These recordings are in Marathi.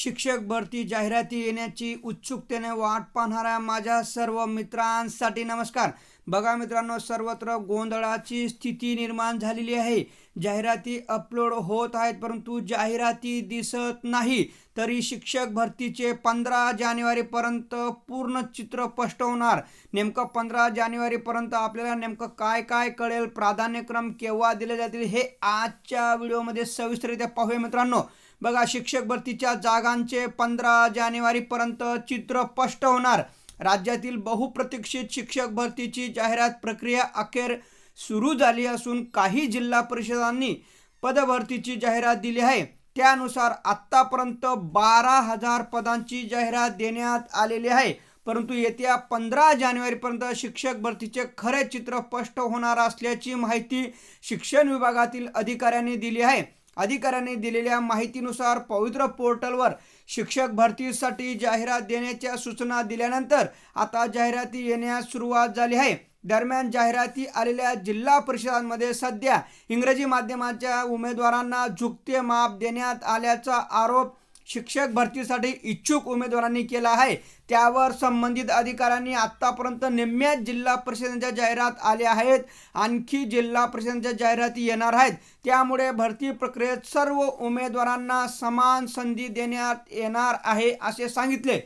शिक्षक भरती जाहिराती येण्याची उत्सुकतेने वाट पाहणाऱ्या माझ्या सर्व मित्रांसाठी नमस्कार. बघा मित्रांनो सर्वत्र गोंधळाची स्थिती निर्माण झालेली आहे. जाहिराती अपलोड होत आहेत परंतु जाहिराती दिसत नाही. तरी शिक्षक भरतीचे पंधरा जानेवारीपर्यंत पूर्ण चित्र स्पष्ट होणार नेमकं पंधरा जानेवारीपर्यंत आपल्याला नेमकं काय काय कळेल? प्राधान्यक्रम केव्हा दिले जातील? हे आजच्या व्हिडिओमध्ये सविस्तररित्या पाहूया मित्रांनो. बघा शिक्षक भरतीच्या जागांचे पंधरा जानेवारीपर्यंत चित्र स्पष्ट होणार राज्यातील बहुप्रतीक्षित शिक्षक भरतीची जाहिरात प्रक्रिया अखेर सुरू झाली असून काही जिल्हा परिषदांनी पदभरतीची जाहिरात दिली आहे. त्यानुसार आत्तापर्यंत बारा हजार पदांची जाहिरात देण्यात आलेली आहे. परंतु येत्या पंधरा जानेवारीपर्यंत शिक्षक भरतीचे खरे चित्र स्पष्ट होणार असल्याची माहिती शिक्षण विभागातील अधिकाऱ्यांनी दिली आहे. अधिकाऱ्यांनी दिलेल्या माहितीनुसार पवित्र पोर्टलवर शिक्षक भरतीसाठी जाहिरात देण्याच्या सूचना दिल्यानंतर आता जाहिराती येण्यास सुरुवात झाली आहे. दरम्यान जाहिराती आलेल्या जिल्हा परिषदांमध्ये सध्या इंग्रजी माध्यमाच्या उमेदवारांना झुकते माप देण्यात आल्याचा आरोप शिक्षक भरतीसाठी इच्छुक उमेदवारांनी केला आहे. त्यावर संबंधित अधिकाऱ्यांनी आतापर्यंत निम्म्याच जिल्हा परिषदांच्या जाहिरात आल्या आहेत. आणखी जिल्हा परिषदांच्या जाहिराती येणार आहेत. त्यामुळे भरती प्रक्रियेत सर्व उमेदवारांना समान संधी देण्यात येणार आहे असे सांगितले.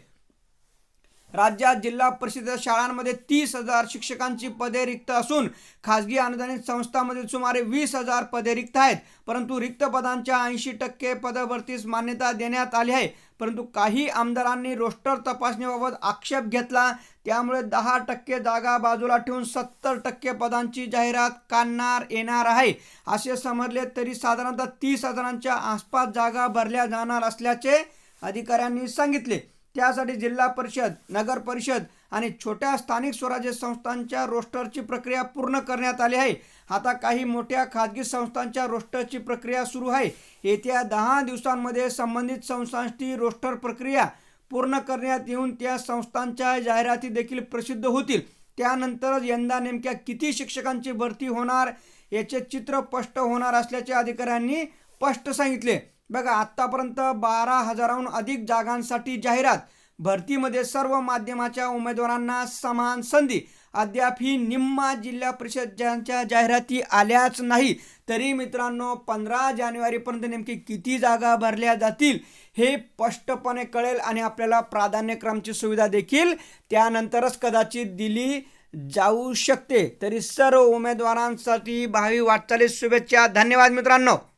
राज्यात जिल्हा परिषद शाळांमध्ये तीस हजार शिक्षकांची पदे रिक्त असून खाजगी अनुदानित संस्थांमधील सुमारे वीस हजार पदे रिक्त आहेत. परंतु रिक्त पदांच्या ऐंशी टक्के पदभरतीस मान्यता देण्यात आली आहे. परंतु काही आमदारांनी रोस्टर तपासणीबाबत आक्षेप घेतला. त्यामुळे दहा टक्के जागा बाजूला ठेवून सत्तर टक्के पदांची जाहिरात काढणार येणार आहे. असे समजले तरी साधारणतः तीस हजारांच्या आसपास जागा भरल्या जाणार असल्याचे अधिकाऱ्यांनी सांगितले. त्यासाठी जिल्हा परिषद नगर परिषद आणि छोट्या स्थानिक स्वराज्य संस्थांच्या रोस्टरची प्रक्रिया पूर्ण करण्यात आली आहे. आता काही मोठ्या खाजगी संस्थांच्या रोस्टरची प्रक्रिया सुरू आहे. येत्या दहा दिवसांमध्ये संबंधित संस्थांची रोस्टर प्रक्रिया पूर्ण करण्यात येऊन त्या संस्थांच्या जाहिराती देखील प्रसिद्ध होतील. त्यानंतरच यंदा नेमक्या किती शिक्षकांची भरती होणार याचे चित्र स्पष्ट होणार असल्याचे अधिकाऱ्यांनी स्पष्ट सांगितले. बघा आत्तापर्यंत बारा हजाराहून अधिक जागांसाठी जाहिरात. भरतीमध्ये सर्व माध्यमाच्या उमेदवारांना समान संधी. अद्याप ही निम्मा जिल्हा परिषद ज्यांच्या जाहिराती आल्याच नाही. तरी मित्रांनो पंधरा जानेवारीपर्यंत नेमकी किती जागा भरल्या जातील हे स्पष्टपणे कळेल आणि आपल्याला प्राधान्यक्रमची सुविधा देखील त्यानंतरच कदाचित दिली जाऊ शकते. तरी सर्व उमेदवारांसाठी भावी वाटचालीस शुभेच्छा. धन्यवाद मित्रांनो.